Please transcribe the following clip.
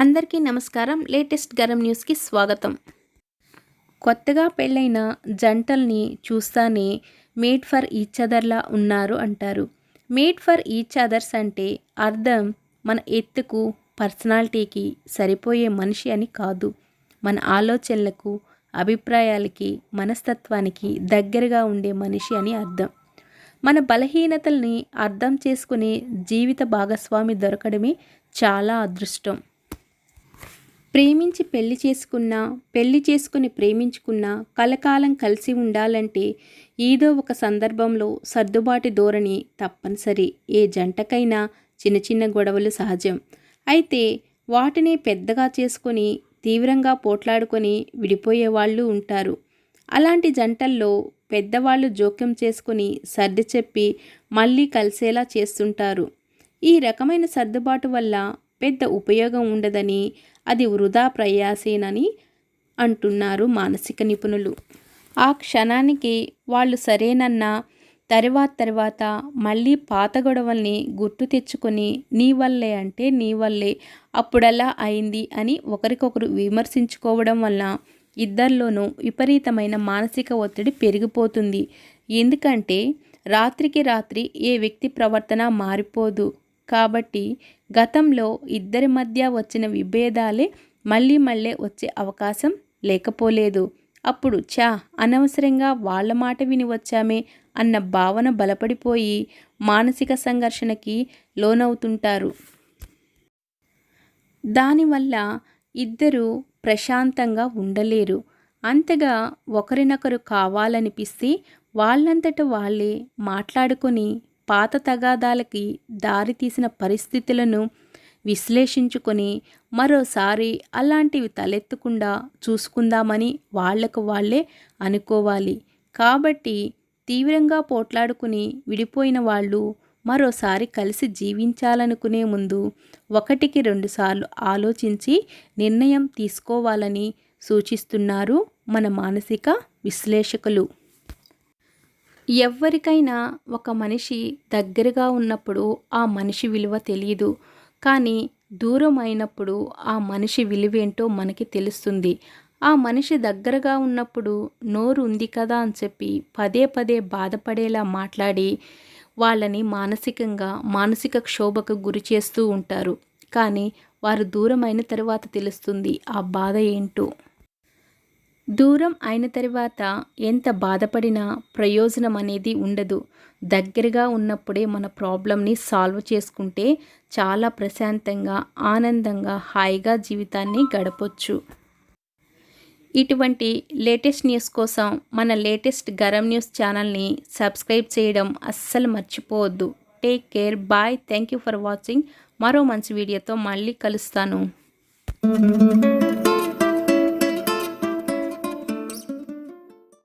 అందరికీ నమస్కారం. లేటెస్ట్ గరం న్యూస్కి స్వాగతం. కొత్తగా పెళ్ళైన జంటల్ని చూస్తానే మేడ్ ఫర్ ఈచ్ అదర్లా ఉన్నారు అంటారు. మేడ్ ఫర్ ఈచ్ అదర్స్ అంటే అర్థం మన ఎత్తుకు పర్సనాలిటీకి సరిపోయే మనిషి అని కాదు. మన ఆలోచనలకు అభిప్రాయాలకి మనస్తత్వానికి దగ్గరగా ఉండే మనిషి అని అర్థం. మన బలహీనతల్ని అర్థం చేసుకునే జీవిత భాగస్వామి దొరకడమే చాలా అదృష్టం. ప్రేమించి పెళ్ళి చేసుకున్నా పెళ్ళి చేసుకుని ప్రేమించుకున్నా కలకాలం కలిసి ఉండాలంటే ఏదో ఒక సందర్భంలో సర్దుబాటు ధోరణి తప్పనిసరి. ఏ జంటకైనా చిన్న చిన్న గొడవలు సహజం. అయితే వాటిని పెద్దగా చేసుకొని తీవ్రంగా పోట్లాడుకొని విడిపోయే వాళ్ళు ఉంటారు. అలాంటి జంటల్లో పెద్దవాళ్ళు జోక్యం చేసుకుని సర్ది చెప్పి మళ్ళీ కలిసేలా చేస్తుంటారు. ఈ రకమైన సర్దుబాటు వల్ల పెద్ద ఉపయోగం ఉండదని అది వృధా ప్రయాసేనని అంటున్నారు మానసిక నిపుణులు. ఆ క్షణానికి వాళ్ళు సరేనన్నా తర్వాత తర్వాత మళ్ళీ పాత గొడవల్ని గుర్తు తెచ్చుకొని నీ వల్లే అంటే నీ వల్లే అప్పుడలా అయింది అని ఒకరికొకరు విమర్శించుకోవడం వల్ల ఇద్దరిలోనూ విపరీతమైన మానసిక ఒత్తిడి పెరిగిపోతుంది. ఎందుకంటే రాత్రికి రాత్రి ఏ వ్యక్తి ప్రవర్తన మారిపోదు. కాబట్టి గతంలో ఇద్దరి మధ్య వచ్చిన విభేదాలే మళ్ళీ మళ్ళీ వచ్చే అవకాశం లేకపోలేదు. అప్పుడు చా అనవసరంగా వాళ్ళ మాట విని వచ్చామే అన్న భావన బలపడిపోయి మానసిక సంఘర్షణకి లోనవుతుంటారు. దానివల్ల ఇద్దరు ప్రశాంతంగా ఉండలేరు. అంతగా ఒకరినొకరు కావాలనిపిస్తే వాళ్ళంతట వాళ్ళే మాట్లాడుకొని పాత తగాదాలకి దారితీసిన పరిస్థితులను విశ్లేషించుకొని మరోసారి అలాంటివి తలెత్తకుండా చూసుకుందామని వాళ్ళకు వాళ్ళే అనుకోవాలి. కాబట్టి తీవ్రంగా పోట్లాడుకుని విడిపోయిన వాళ్ళు మరోసారి కలిసి జీవించాలనుకునే ముందు ఒకటికి రెండుసార్లు ఆలోచించి నిర్ణయం తీసుకోవాలని సూచిస్తున్నారు మన మానసిక విశ్లేషకులు. ఎవరికైనా ఒక మనిషి దగ్గరగా ఉన్నప్పుడు ఆ మనిషి విలువ తెలియదు కానీ దూరం అయినప్పుడు ఆ మనిషి విలువేంటో మనకి తెలుస్తుంది. ఆ మనిషి దగ్గరగా ఉన్నప్పుడు నోరు ఉంది కదా అని చెప్పి పదే పదే బాధపడేలా మాట్లాడి వాళ్ళని మానసికంగా మానసిక క్షోభకు గురి చేస్తూ ఉంటారు. కానీ వారు దూరమైన తర్వాత తెలుస్తుంది ఆ బాధ ఏంటో. దూరం అయిన తర్వాత ఎంత బాధపడినా ప్రయోజనం అనేది ఉండదు. దగ్గరగా ఉన్నప్పుడే మన ప్రాబ్లమ్ని సాల్వ్ చేసుకుంటే చాలా ప్రశాంతంగా ఆనందంగా హాయిగా జీవితాన్ని గడపొచ్చు. ఇటువంటి లేటెస్ట్ న్యూస్ కోసం మన లేటెస్ట్ గరం న్యూస్ ఛానల్ని సబ్స్క్రైబ్ చేయడం అస్సలు మర్చిపోవద్దు. Take care bye thank you for watching. మరో మంచి వీడియోతో మళ్ళీ కలుస్తాను.